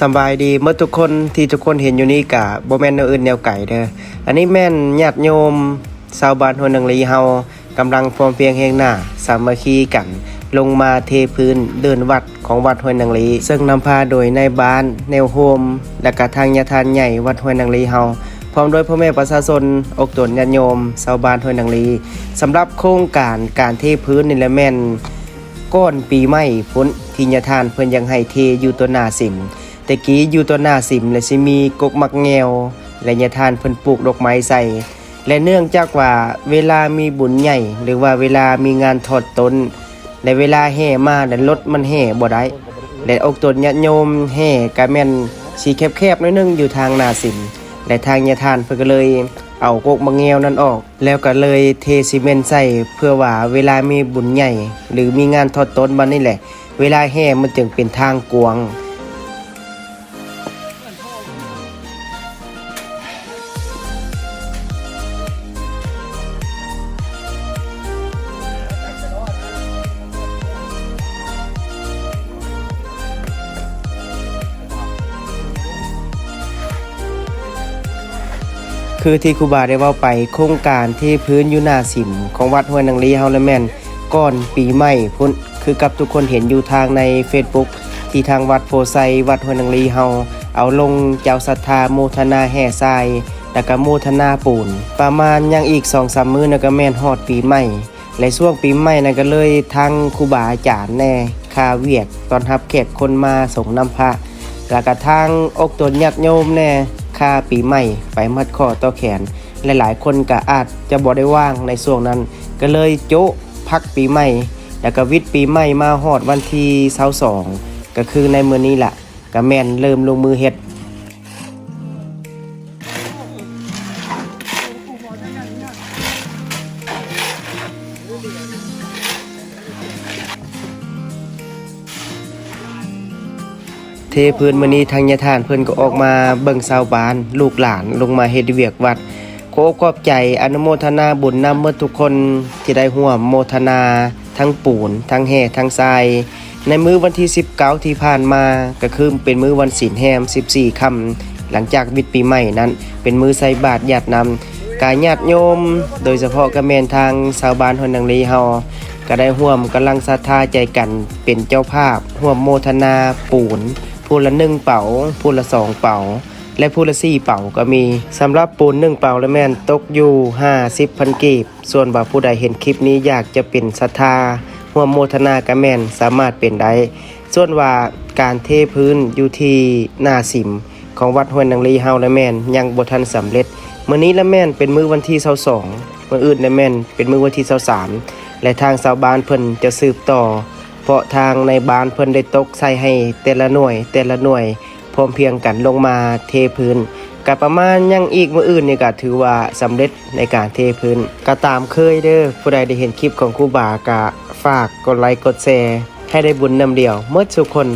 สบายดีเมื่อทุกคนที่ทุกคนเห็นอยู่นี่กะบ่แม่นแนวอื่นแนวไก่เด้ออันนี้แม่นญาติโยมชาวบ้านหัวหนังลีเฮากำลังพร้อมเพียงแห่งหน้า สามัคคีกัน ลงมาเทพื้นเดินวัดของวัดห้วยนางลีซึ่งนำพาโดยในายบ้านแนวโฮม และกะทางญาทานใหญ่วัดห้วยนางลีเฮาพร้อมด้วยพ่อแม่ประชาชนอกตนญาติโยมชาวบ้านห้วยนางลีสำหรับโครงการการเทพื้นนี่แหละแม่นก้อนปีใหม่พ้นทิญญาทานเพิ่นยังให้เทอยู่ตัวหน้าสิม แต่กี้อยู่ตัวหน้าสิมและสิมีกกมักแงว และญาทานเพิ่นปลูกดอกไม้ใส่ และเนื่องจากว่าเวลามีบุญใหญ่ หรือว่าเวลามีงานทอดตนและเวลาแห่มาและรถมันแห่บ่ได้และอกตนญาติโยมแห่ก็แม่นสีแคบๆน้อยนึงอยู่ทางหน้าสิมและทางญาทานเพิ่นก็เลยเอากกมังแงวนั้นออก แล้วก็เลยเทซีเมนต์ใส่เพื่อว่าเวลามีบุญใหญ่ หรือมีงานทอดต้นบันนี่แหละ เวลาแห่มันจึงเป็นทางกวาง คือที่ครูบาได้เว่าไปโครงการที่พื้นยุนาสิมของวัดห้วยนางลีเฮาและแม่นก่อนปีใหม่พุ่นคือกับทุกคนเห็นอยู่ทางใน Facebook ที่ทางวัดโพไซวัดห้วยนางลีเฮาเอาลงเจ้าศรัทธาโมทนาแห่ทรายแล้วก็โมทนาปูน ประมาณยังอีก2-3มื้อนั่นก็แม่นฮอดปีใหม่และช่วงปีใหม่นั่นก็เลยทางครูบาอาจารย์แน่คาเวียกตอนรับแขกคนมาส่งน้ำพระแล้วก็ทางอกตนญาติโยมแน่ ค่าปีใหม่ไปมัดข้อต่อแขน หลายๆ คนก็อาจจะบ่ได้ว่างในช่วงนั้น ก็เลยโจะพักปีใหม่ แล้วก็วิทย์ปีใหม่มาหอดวันที่เสาสองก็คือในมือนี้แหละก็แมนเริ่มลงมือเฮ็ด เทพื้นมื้อนี้ทางญาทานเพิ่อนก็ออกมาเบิ่งชาวบ้าน ลูกหลานลงมาเฮ็ดเวียกวัดขอขอบใจอนุโมทนาบุญนำเมื่อทุกคนที่ได้ร่วมโมทนาทั้งปูน ทั้งแห่ทั้งทราย ในมื้อวันที่ 19 ที่ผ่านมาก็คือเป็นมื้อวันศีลแฮม 14 ค่ำหลังจากวิทย์ปีใหม่นั้น เป็นมื้อใส่บาตรญาตินำกายญาติโยม โดยเฉพาะกระแมนทางชาวบ้านฮอนนังลีเฮาก็ได้ร่วมกำลังศรัทธาใจกันเป็นเจ้าภาพร่วมโมทนาปูน ผู้ละหนึ่งเป๋าผู้ละสองเป๋าและผู้ละสี่เป๋าก็มีสำหรับปูนหนึ่งเป๋าและแม่นตกอยู่ห้าสิบพันกีบ ส่วนว่าผู้ใดเห็นคลิปนี้อยากจะเป็นศรัทธาร่วมโมทนากระแม่นสามารถเป็นได้ ส่วนว่าการเทพื้นอยู่ที่หน้าสิม ของวัดห้วยนางลีเฮาและแม่นยังบ่ทันสำเร็จมื้อนี้ละแม่นเป็นมื้อวันที่22มื้ออื่นละแม่นเป็นมื้อวันที่23และทางชาวบ้านเพิ่นจะสืบต่อ เพราะทางในบ้านเพิ่นได้ตกใส่ให้แต่ละหน่วย แต่ละหน่วยพร้อมเพียงกันลงมาเทพื้นกับประมาณยังอีกมืออื่นนี่ก็ถือว่าสำเร็จในการเทพื้นก็ตามเคยเด้อผู้ใดได้เห็นคลิปของครูบากะฝากกดไลค์กดแชร์ให้ได้บุญนำเดียวเมื่อทุกคน